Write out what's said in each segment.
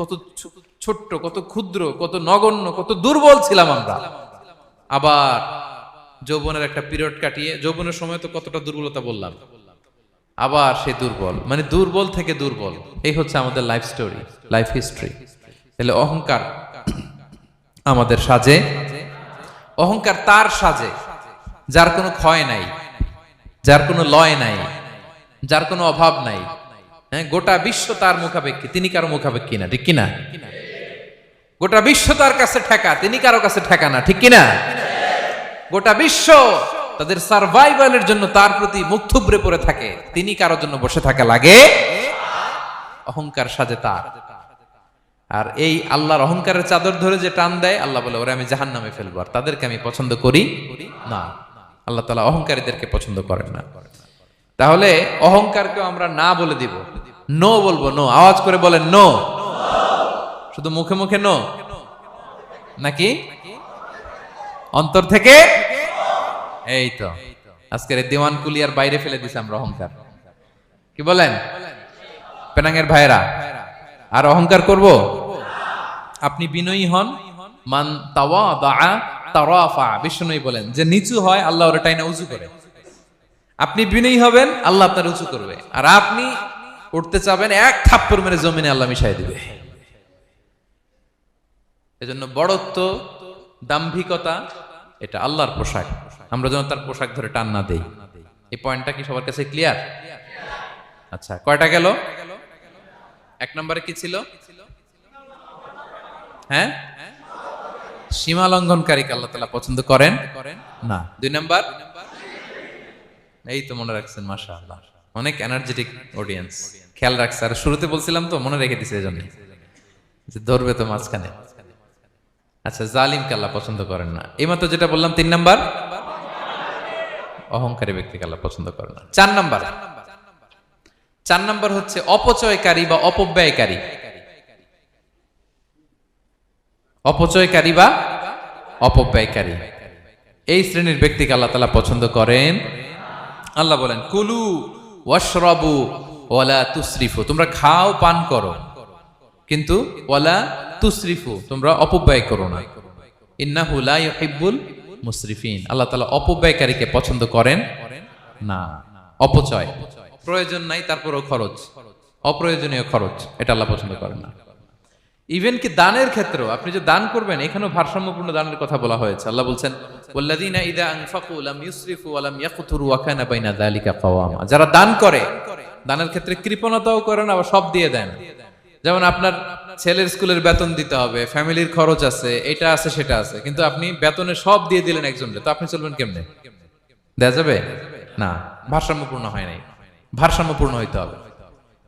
কত ছোট্ট, কত ক্ষুদ্র, কত নগণ্য, কত দুর্বল ছিলাম আমরা। আবার যৌবনের একটা পিরিয়ড কাটিয়ে, যৌবনের সময় তো কতটা দুর্বলতা বললাম। আবার সে দুর্বল মানে দুর্বল থেকে দুর্বল। এই হচ্ছে আমাদের লাইফ স্টোরি লাইফ হিস্ট্রি তাহলে অহংকার আমাদের সাজে, অহংকার তার সাজে। যার কোনো ক্ষয় নাই, যার কোনো লয় নাই, যার কোনো অভাব নাই। হ্যাঁ গোটা বিশ্ব তার মুখাপেক্ষী। তিনি কারও মুখাপেক্ষী না, ঠিক কিনা? গোটা বিশ্ব তার কাছে ঠেকা, তিনি কারও কাছে ঠেকা না, ঠিক কিনা? গোটা বিশ্ব তাদের সার্ভাইভালের জন্য তার প্রতি মুখ থুবড়ে পড়ে থাকে, তিনি কারোর জন্য বসে থাকা লাগে অহংকার সাজে তার। আর এই আল্লাহর অহংকারের চাদর ধরে যে টান দেয়, আল্লাহ বলে, ওরা আমি জাহান নামে ফেলব, আর তাদেরকে আমি পছন্দ করি না। আল্লাহ তালা অহংকারীদেরকে পছন্দ করেন না। তাহলে অহংকারকেও আমরা না বলে দিব। নো বলব, নো। আওয়াজ করে বলেন, নো। শুধু মুখে মুখে নো। নাকি? অন্তর থেকে? এই তো। আজকের দেওয়ান কুলিয়ার বাইরে ফেলে দিছে আমরা অহংকার। কি বলেন? পেনাঙ্গের ভাইরা আর অহংকার করব? আপনি বিনয়ী হন। মান তাওয়া দা তারাফা, বিষ্ণুই বলেন। যে নিচু হয়, আল্লাহ ওর টাইনা উঁচু করে। আপনি বিনয়ী হবেন, আল্লাহ আপনার উঁচু করবে। আর আপনি উঠতে চাবেন, এক থাপ্পড় মেরে জমিনে আল্লাহ মিশাই দিবে। এজন্য বড়ত্ব, দাম্ভিকতা, এটা আল্লাহর পোশাক। আমরা যেন তার পোশাক ধরে টান না দেই। এই পয়েন্টটা কি সবার কাছে ক্লিয়ার আচ্ছা কয়টা গেল? এক নম্বরে কি ছিল? হ্যাঁ? সীমা লঙ্ঘনকারীকে আল্লাহ তালা পছন্দ করেন? না। দুই নাম্বার? এই তো মনে রাখছেন মাসা আল্লাহ অনেক এনার্জেটিক অডিয়েন্স খেয়াল রাখছে। আর শুরুতে বলছিলাম তো, মনে রেখে দিছে এই জন্য যে ধরবে তো মাঝখানে। আচ্ছা জালিমকে কাল্লা পছন্দ করেন না। এইমাত্র যেটা বললাম, তিন নাম্বার? অহংকারী ব্যক্তিকে আল্লাহ পছন্দ করেন না। চার নাম্বার? চার নাম্বার হচ্ছে অপচয়কারী বা অপব্যয়কারী। অপচয়কারী বা অপব্যয়কারী। এই শ্রেণির ব্যক্তিকে আল্লাহ তালা পছন্দ করেন আল্লাহ বলেন, কুলু ওয়াশরাবু ওয়ালা তুসরিফু। তোমরা খাও, পান করো। কিন্তু ওয়ালা তুসরিফু, তোমরা অপব্যয় করো না। ইন্নাহু লা ইউহিব্বুল মুসরিফিন। আল্লাহ তাআলা অপব্যয়কারীকে পছন্দ করেন না। অপচয়। প্রয়োজন নাই, তারপরও খরচ। অপ্রয়োজনীয় খরচ, এটা আল্লাহ পছন্দ করেন না। ইভেন কি দানের ক্ষেত্রেও, আপনি যে দান করবেন, এখানেও ভারসাম্যপূর্ণ দানের কথা বলা হয়েছে। আল্লাহ বলছেন আনফাকু লাম ইউসরিফু ওয়া লাম ওয়া কানা বাইনা যালিকা যারা দান করে, দানের ক্ষেত্রে কৃপণতাও করেন, আবার সব দিয়ে দেন। যেমন আপনার ছেলের স্কুলের বেতন দিতে হবে, ফ্যামিলির খরচ আছে, এটা আছে, সেটা আছে। কিন্তু আপনি বেতনে সব দিয়ে দিলেন একজনকে তো আপনি চলবেন কেমনে? দেয়া যাবে? না, ভারসাম্যপূর্ণ হয় নাই। ভারসাম্যপূর্ণ হইতে হবে।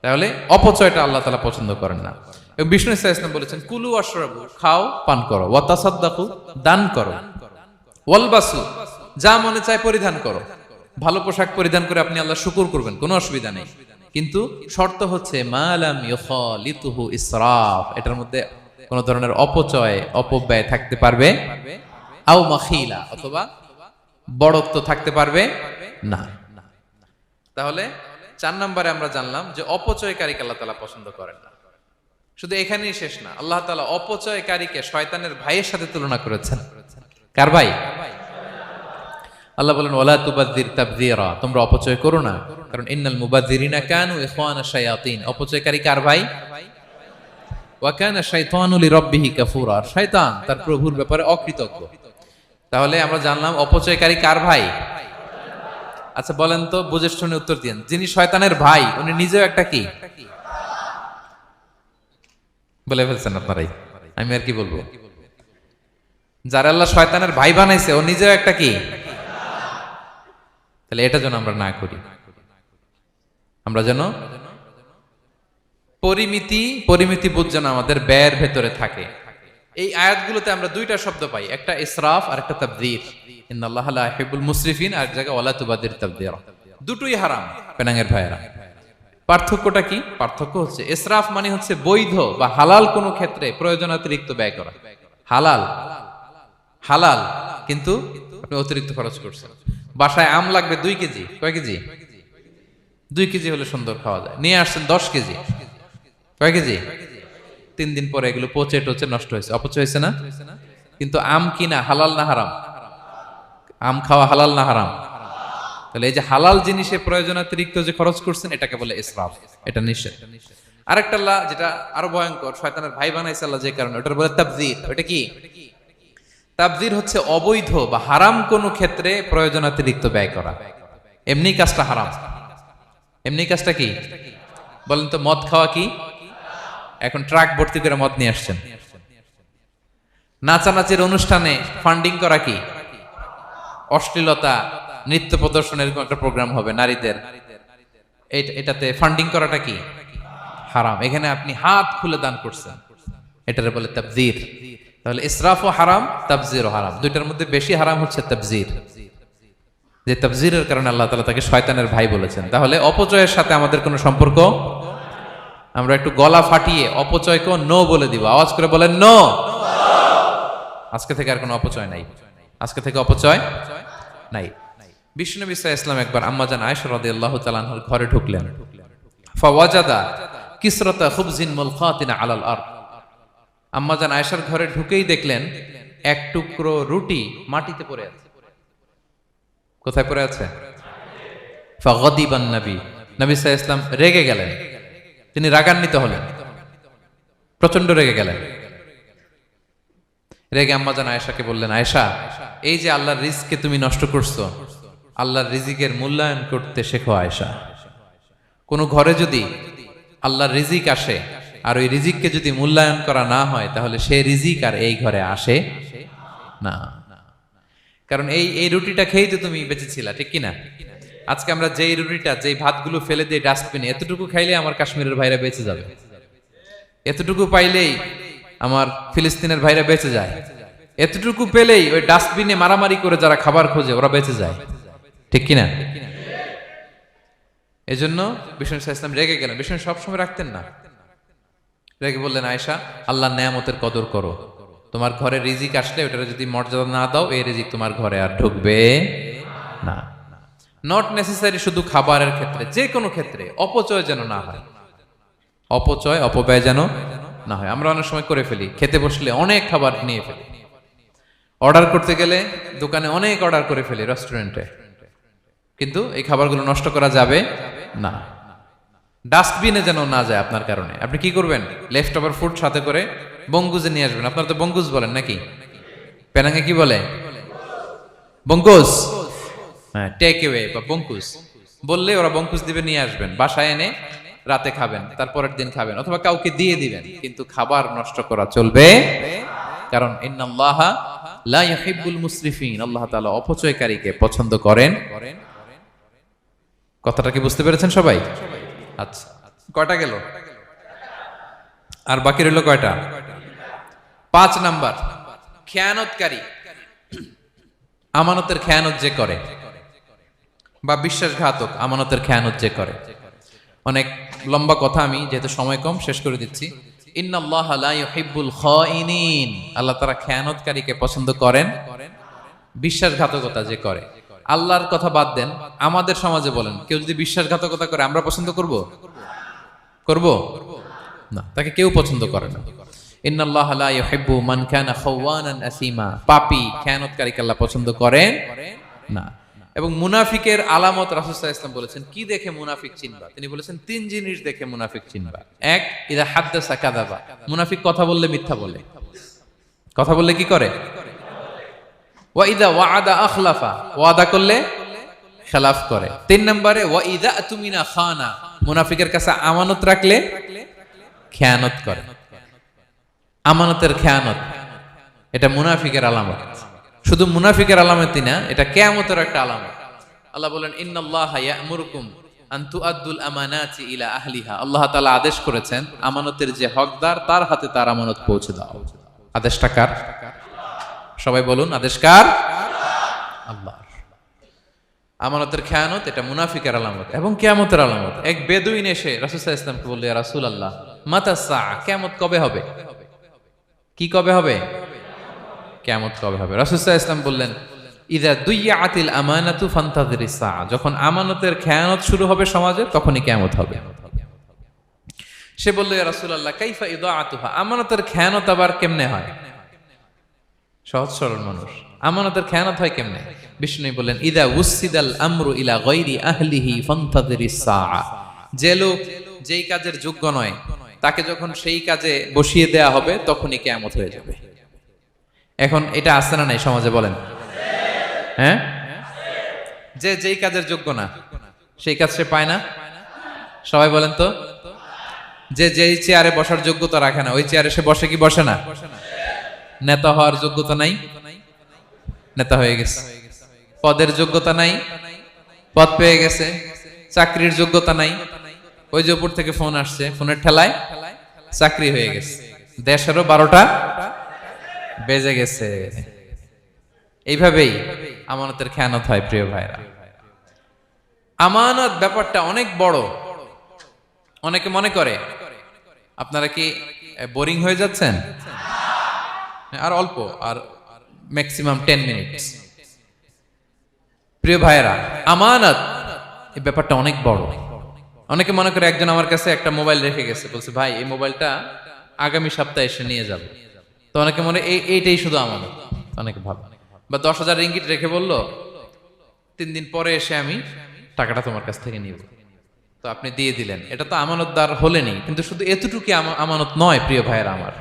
তাহলে অপচয়টা আল্লাহ তালা পছন্দ করেন না। বিষ্ণু ইসা ইসলাম বলেছেন, কুলু অশ্রবু খাও, পান করো। দান করো। ওয়ালবাসু, যা মনে চায় পরিধান করো। ভালো পোশাক পরিধান করে আপনি আল্লাহ শুকুর করবেন, কোনো অসুবিধা নেই। কিন্তু শর্ত হচ্ছে মালাম ইসরাফ। এটার মধ্যে কোন ধরনের অপচয়, অপব্যয় থাকতে পারবে? আও মাখিলা, অথবা বড়ত্ব থাকতে পারবে? না। তাহলে চার নম্বরে আমরা জানলাম যে অপচয়কারীকে আল্লাহ তালা পছন্দ করেন না। শুধু এখানেই শেষ না, আল্লাহ তালা অপচয়কারীকে শয়তানের ভাইয়ের সাথে তুলনা করেছেন। কার ভাই? আল্লাহ বলেন ওলা তুবাদ্দির তাবদিরা। তোমরা অপচয় করো না, কারণ ইন্নাল মুবাদ্দিরিনা কানু শায়াতিন। অপচয়কারী কার ভাই? শাইতানু কাফুরা। শয়তান তার প্রভুর ব্যাপারে অকৃতজ্ঞ। তাহলে আমরা জানলাম অপচয়কারী কার ভাই? আচ্ছা বলেন তো বুঝে শুনে উত্তর দিন যিনি শয়তানের ভাই, উনি নিজেও একটা কি? বলে ফেলছেন আপনারাই। আমি আর কি বলব? যারা আল্লাহ শয়তানের ভাই বানাইছে, ও নিজেও একটা কি? তাহলে এটা যেন আমরা না করি। আমরা যেন পরিমিতি পরিমিতি বোধ যেন আমাদের ব্যয়ের ভেতরে থাকে। এই আয়াতগুলোতে আমরা দুইটা শব্দ পাই, একটা ইসরাফ আর একটা তাবদির। ইন্নাল্লাহ লা ইউহিব্বুল মুসরিফিন, আর জায়গায় ওয়ালা তুবাদির তাবদির। দুটোই হারাম পেনাঙ্গের ভাইয়েরা। পার্থক্যটা কি? পার্থক্য হচ্ছে এসরাফ মানে হচ্ছে বৈধ বা হালাল কোনো ক্ষেত্রে প্রয়োজন অতিরিক্ত ব্যয় করা। হালাল হালাল, কিন্তু আপনি অতিরিক্ত খরচ করছেন। বাসায় আম লাগবে দুই কেজি, কয় কেজি? দুই কেজি হলে সুন্দর খাওয়া যায়। নিয়ে আসছেন দশ কেজি, কয় কেজি? তিন দিন পরে এগুলো পচে টচে নষ্ট হয়েছে। অপচয় হয়েছে না? কিন্তু আম কিনা হালাল না হারাম? আম খাওয়া হালাল না হারাম? তাহলে এই যে হালাল জিনিসে প্রয়োজনাতিরিক্ত যে খরচ করছেন, এটাকে বলে ইসরাফ। এটা নিষেধ। আরেকটা আল্লাহ যেটা আরও ভয়ঙ্কর, শয়তানের ভাই বানাইছে আল্লাহ যে কারণে, ওটার বলে তাবজির ওটা কি? তাবজির হচ্ছে অবৈধ বা হারাম কোনো ক্ষেত্রে প্রয়োজনাতিরিক্ত ব্যয় করা। এমনি কাজটা হারাম। এমনি কাজটা কি? বলেন তো, মদ খাওয়া কি? এখন ট্রাক ভর্তি করে মদ নিয়ে আসছেন। নাচানাচির অনুষ্ঠানে ফান্ডিং করা কি? অশ্লীলতা নৃত্য প্রদর্শনের একটা প্রোগ্রাম হবে নারীদের। এটা- এটাতে ফান্ডিং করাটা কি? হারাম। এখানে আপনি হাত খুলে দান করছেন। এটারে বলে তাবজির। তাহলে ইসরাফও হারাম, তাবজিরও হারাম। দুইটার মধ্যে বেশি হারাম হচ্ছে তাবজির। যে তাবজিরের কারণে আল্লাহ তালা তাকে শয়তানের ভাই বলেছেন। তাহলে অপচয়ের সাথে আমাদের কোনো সম্পর্ক? আমরা একটু গলা ফাটিয়ে অপচয়কে নো বলে দিব। আওয়াজ করে বলেন নো আজকে থেকে আর কোনো অপচয় নাই। আজকে থেকে অপচয় নাই। বিষ্ণু বিসা ইসলাম একবার আম্মাজান আয়েশা রাদিয়াল্লাহু তাআলার ঘরে ঢুকলেন। ফাওয়াজাদা কিসরাতা খুবজিন আম্মাজান আয়েশার ঘরে ঢুকেই দেখলেন এক টুকরো রুটি মাটিতে পড়ে আছে। কোথায় পড়ে আছে? ফাগদিবান নবী। নবী সাল্লাল্লাহু ইসলাম রেগে গেলেন। তিনি রাগান্বিত হলেন। প্রচণ্ড রেগে গেলেন। রেগে আম্মাজান আয়েশাকে বললেন, আয়েশা, এই যে আল্লাহর রিজকে তুমি নষ্ট করছ আল্লাহর রিজিকের মূল্যায়ন করতে শেখো আয়সা কোন ঘরে যদি আল্লাহর রিজিক আসে আর ওই রিজিককে যদি মূল্যায়ন করা না হয়, তাহলে সে রিজিক আর এই ঘরে আসে না। কারণ এই এই রুটিটা খেয়েই তো তুমি বেঁচেছিলা, ঠিক কিনা? আজকে আমরা যেই রুটিটা, যেই ভাতগুলো ফেলে দিয়ে ডাস্টবিনে, এতটুকু খাইলে আমার কাশ্মীরের ভাইরা বেঁচে যাবে। এতটুকু পাইলেই আমার ফিলিস্তিনের ভাইরা বেঁচে যায়। এতটুকু পেলেই ওই ডাস্টবিনে মারামারি করে যারা খাবার খোঁজে, ওরা বেঁচে যায়। ঠিক কিনা? এজন্য বিষ্ণু ইসা ইসলাম রেগে গেলেন। বিষ্ণু সবসময় রাখতেন না। রেগে বললেন আয়সা আল্লাহ নেয়ামতের কদর করো। তোমার ঘরে রিজিক আসলে ওটার যদি মর্যাদা না দাও, এই রিজিক তোমার ঘরে আর ঢুকবে না। নট নেসেসারি শুধু খাবারের ক্ষেত্রে যে কোনো ক্ষেত্রে। অপচয় যেন না হয়। অপচয়, অপব্যয় যেন না হয়। আমরা অনেক সময় করে ফেলি। খেতে বসলে অনেক খাবার নিয়ে ফেলি। অর্ডার করতে গেলে দোকানে অনেক অর্ডার করে ফেলি রেস্টুরেন্টে কিন্তু এই খাবারগুলো নষ্ট করা যাবে না। ডাস্টবিনে যেন না যায় আপনার কারণে। আপনি কি করবেন? লেফট ওভার ফুড সাথে করে বঙ্গুজে নিয়ে আসবেন। আপনার তো বঙ্গুজ বলেন নাকি? পেনাঙ্গে কি বলে? বঙ্কুজ হ্যাঁ টেক এওয়ে বা বঙ্কুজ। বললে ওরা বঙ্কুজ দিবে, নিয়ে আসবেন। বাসায় এনে রাতে খাবেন, তারপরের দিন খাবেন। অথবা কাউকে দিয়ে দিবেন, কিন্তু খাবার নষ্ট করা চলবে। কারণ ইন্নাল্লাহ লা ইউহিব্বুল মুসরিফিন। আল্লাহ তাআলা অপচয়কারীকে পছন্দ করেন। কথাটা কি বুঝতে পেরেছেন সবাই? আচ্ছা কয়টা গেল? আর বাকি রইল কয়টা? পাঁচ নাম্বার। খেয়ানতকারী। আমানতের খেয়ানত যে করে, বা বিশ্বাসঘাতক আমানতের খেয়ানত যে করে। অনেক লম্বা কথা আমি, যেহেতু সময় কম, শেষ করে দিচ্ছি। আল্লাহ তারা খেয়ানতকারীকে পছন্দ করেন। বিশ্বাসঘাতকতা যে করে। আল্লাহর কথা বাদ দেন, আমাদের সমাজে বলেন, কেউ যদি বিশ্বাসঘাতকতা করে, আমরা পছন্দ করব? করব? না, তাকে কেউ পছন্দ করে না। পছন্দ করেন? না। এবং মুনাফিকের আলামত বলেছেন, কি দেখে মুনাফিক তিনি বলেছেন, তিন জিনিস দেখে মুনাফিক এক মুনাফিক কথা বললে মিথ্যা বলে। কথা বললে কি করে? ওয়াইদা ওয়াদা আখলাফা, ওয়াদা করলে খেলাফ করে। তিন নম্বরে ওয়াইদা তুমিনা খানা, মুনাফিকের কাছে আমানত রাখলে খেয়ানত করে। আমানতের খেয়ানত, এটা মুনাফিকের আলামত। শুধু মুনাফিকের আলামতই না, এটা কেয়ামতের একটা আলামত। আল্লাহ বলেন, ইন্নাল্লাহ ইয়ামুরুকুম আন তুআদ্দুল আমানাতি ইলা আহলিহা। আল্লাহ তাআলা আদেশ করেছেন, আমানতের যে হকদার, তার হাতে তার আমানত পৌঁছে দাও। আদেশটা কার? সবাই বলুন আদেশ কার আল্লাহ। আমানতের খেয়ানত, এটা মুনাফিকের আলামত এবং কেয়ামতের আলামত। এক বেদুইন এসে রাসুসাহ ইসলামকে বলল রাসুল আল্লাহ মাতাসা কেয়ামত কবে হবে? কি কবে হবে? কেয়ামত কবে হবে? রাসুসাহ ইসলাম বললেন ইদা দুইয়া আতিল আমানাতু ফান্তাদির যখন আমানতের খেয়ানত শুরু হবে সমাজে, তখনই কেয়ামত হবে। সে বলল রাসুল্লাহ কাইফা ইদা আতুহা আমানতের খেয়ানত আবার কেমনে হয়? সহজ সরল মানুষ। আমানতের খেয়ানত হয় কেমনে? বিষ্ণু বললেন, ইদা উসিদাল আমরু ইলা গৈরি আহলিহি ফন্তাদেরি যে লোক যেই কাজের যোগ্য নয়, তাকে যখন সেই কাজে বসিয়ে দেয়া হবে, তখনই কেয়ামত হয়ে যাবে। এখন এটা আসছে না নাই সমাজে বলেন? হ্যাঁ? যে যেই কাজের যোগ্য না, সেই কাজ সে পায় না? সবাই বলেন তো? যে যেই চেয়ারে বসার যোগ্যতা রাখে না, ওই চেয়ারে সে বসে কি বসে না? নেতা হওয়ার যোগ্যতা নাই। নেতা হয়ে গেছে। পদের যোগ্যতা নাই। পদ পেয়ে গেছে। চাকরির যোগ্যতা নাই। ওই যে উপর থেকে ফোন আসছে, ফোনের ঠেলায় চাকরি হয়ে গেছে। দেশেরও বারোটা বেজে গেছে। এইভাবেই আমানতের খেয়ানত হয়, প্রিয় ভাইরা আমানত ব্যাপারটা অনেক বড়। অনেকে মনে করে, আপনারা কি বোরিং হয়ে যাচ্ছেন? আর অল্প, আর ম্যাক্সিমাম টেন মিনিটস প্রিয় ভাইয়েরা, আমানত, এই ব্যাপারটা অনেক বড়। অনেকে মনে করে একজন আমার কাছে একটা মোবাইল রেখে গেছে, বলছে, ভাই, এই মোবাইলটা আগামী সপ্তাহে এসে নিয়ে যাবে। তো অনেকে মনে, এই, এইটাই শুধু আমানত। অনেক ভালো বা দশ হাজার রিঙ্গিট রেখে বলল, তিন দিন পরে এসে আমি টাকাটা তোমার কাছ থেকে নিব। তো আপনি দিয়ে দিলেন। এটা তো আমানতদার হলেনি, কিন্তু শুধু এতটুকু আমানত নয়, প্রিয় ভাইয়েরা আমার।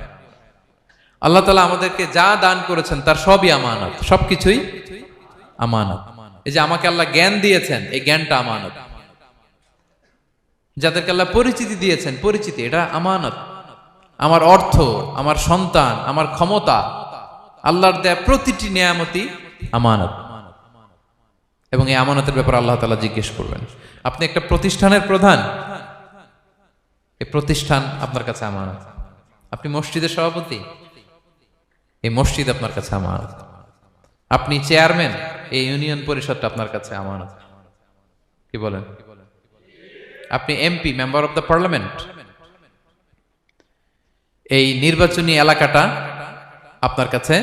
আল্লাহ তালা আমাদেরকে যা দান করেছেন তার সবই আমানত, সবকিছুই আমানত। এই যে আমাকে আল্লাহ জ্ঞান দিয়েছেন, এই জ্ঞানটা আমানত। যাদেরকে আল্লাহ পরিচিতি দিয়েছেন, পরিচিতি, এটা আমানত। আমার অর্থ, আমার সন্তান, আমার ক্ষমতা, আল্লাহর দেয়া প্রতিটি নিয়ামতি আমানত। এবং এই আমানতের ব্যাপারে আল্লাহ তালা জিজ্ঞেস করবেন, আপনি একটা প্রতিষ্ঠানের প্রধান? এই প্রতিষ্ঠান আপনার কাছে আমানত। আপনি মসজিদের সভাপতি? এই মসজিদ আপনার কাছে আমানত। আপনি চেয়ারম্যান, এই ইউনিয়ন পরিষদটা আপনার কাছে আমানত। কি বলেন? আপনি MP, member of the parliament. এই নির্বাচনী এলাকাটা আপনার কাছে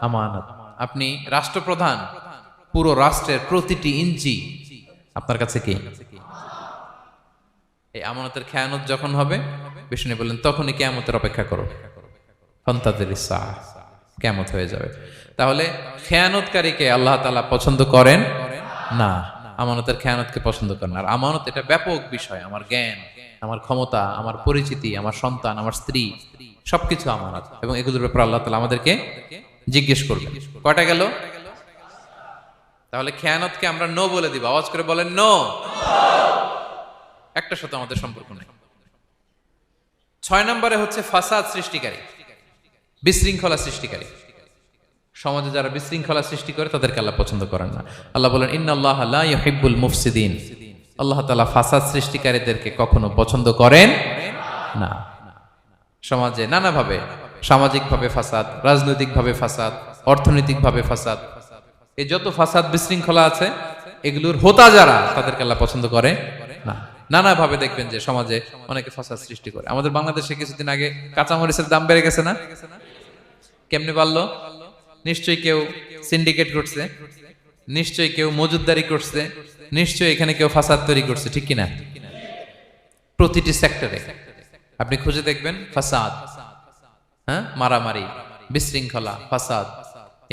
আমানত। আপনি রাষ্ট্রপ্রধান, পুরো রাষ্ট্রের প্রতিটি ইঞ্চি আপনার কাছে কি? এই আমানতের খেয়ানত যখন হবে, বিষ্ণু বললেন, তখনই কেয়ামতের অপেক্ষা করো। ফন্তাদের কেমত হয়ে যাবে। তাহলে খেয়ানতকারীকে আল্লাহ তালা পছন্দ করেন? না। আমানতের খেয়ানতকে পছন্দ করেন আর আমানত এটা ব্যাপক বিষয়। আমার জ্ঞান, আমার ক্ষমতা, আমার পরিচিতি, আমার সন্তান, আমার স্ত্রী, সবকিছু আমানত। এবং এগুলোর ব্যাপারে আল্লাহ তালা আমাদেরকে জিজ্ঞেস করবে কয়টা গেল? তাহলে খেয়ানতকে আমরা নো বলে দিব। আওয়াজ করে বলেন নো। একটা সাথে আমাদের সম্পর্ক নেই। ছয় নম্বরে হচ্ছে ফাসাদ সৃষ্টিকারী। বিশৃঙ্খলা সৃষ্টিকারী। সমাজে যারা বিশৃঙ্খলা সৃষ্টি করে, তাদেরকে আল্লাহ পছন্দ করেন না। আল্লাহ বলেন, ইন্নাল্লাহ লা ইউহিব্বুল মুফসিদিন। আল্লাহ তাআলা ফাসাদ সৃষ্টিকারীদেরকে কখনো পছন্দ করেন না। সমাজে নানাভাবে, সামাজিকভাবে ফাসাদ, রাজনৈতিকভাবে ফাসাদ, অর্থনৈতিকভাবে ফাসাদ এই যত ফাসাদ বিশৃঙ্খলা আছে, এগুলোর হোতা যারা, তাদেরকে আল্লাহ পছন্দ করে না। নানাভাবে দেখবেন যে সমাজে অনেকে ফাসাদ সৃষ্টি করে। আমাদের বাংলাদেশে কিছুদিন আগে কাঁচামরিচের দাম বেড়ে গেছে না? কেমনে পারল? নিশ্চয়ই কেউ সিন্ডিকেট করছে, নিশ্চয়ই কেউ মজুদদারি করছে, নিশ্চয়ই এখানে কেউ ফাসাদ তৈরি করছে, ঠিক কিনা? প্রতিটি সেক্টরে আপনি খুঁজে দেখবেন ফাসাদ হ্যাঁ? মারামারি, বিশৃঙ্খলা, ফাসাদ।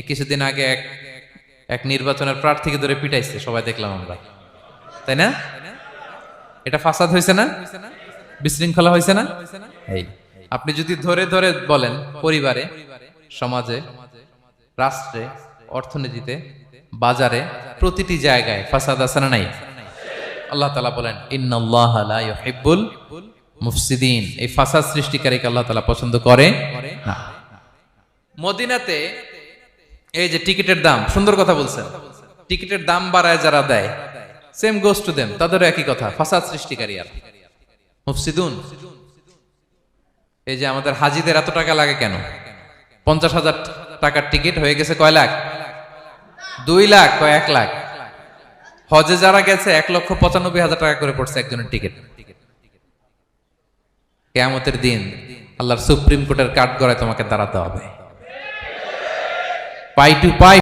কিছুদিন আগে এক এক নির্বাচনের প্রার্থীকে ধরে পিটাইছে, সবাই দেখলাম আমরা। তাই না? এটা ফাসাদ হয়েছে না? বিশৃঙ্খলা হয়েছে না? এই। আপনি যদি ধরে ধরে বলেন পরিবারে সমাজে, রাষ্ট্রে, অর্থনীতিতে, বাজারে, প্রতিটি জায়গায় ফাসাদ আছে না নাই? আল্লাহ তালা বলেন ইউহিব্বুল মুফসিদিন। এই ফাসাদ সৃষ্টিকারীকে আল্লাহ তালা পছন্দ করে মদিনাতে এই যে টিকিটের দাম, সুন্দর কথা বলছেন। টিকিটের দাম বাড়ায় যারা দেয় সেম গোস টু দেম তাদেরও একই কথা, ফাসাদ সৃষ্টিকারী আর। মুফসিদুন, এই যে আমাদের হাজিদের এত টাকা লাগে কেন? পঞ্চাশ হাজার টাকার টিকিট হয়ে গেছে কয় লাখ? দুই লাখ, কয় এক লাখ? হজে যারা গেছে, এক লক্ষ পঁচানব্বই হাজার টাকা করে পড়ছে একজনের টিকিট। কেয়ামতের দিন আল্লাহর সুপ্রিম কোর্টের কাঠ গড়ায় তোমাকে দাঁড়াতে হবে। পাই টু পাই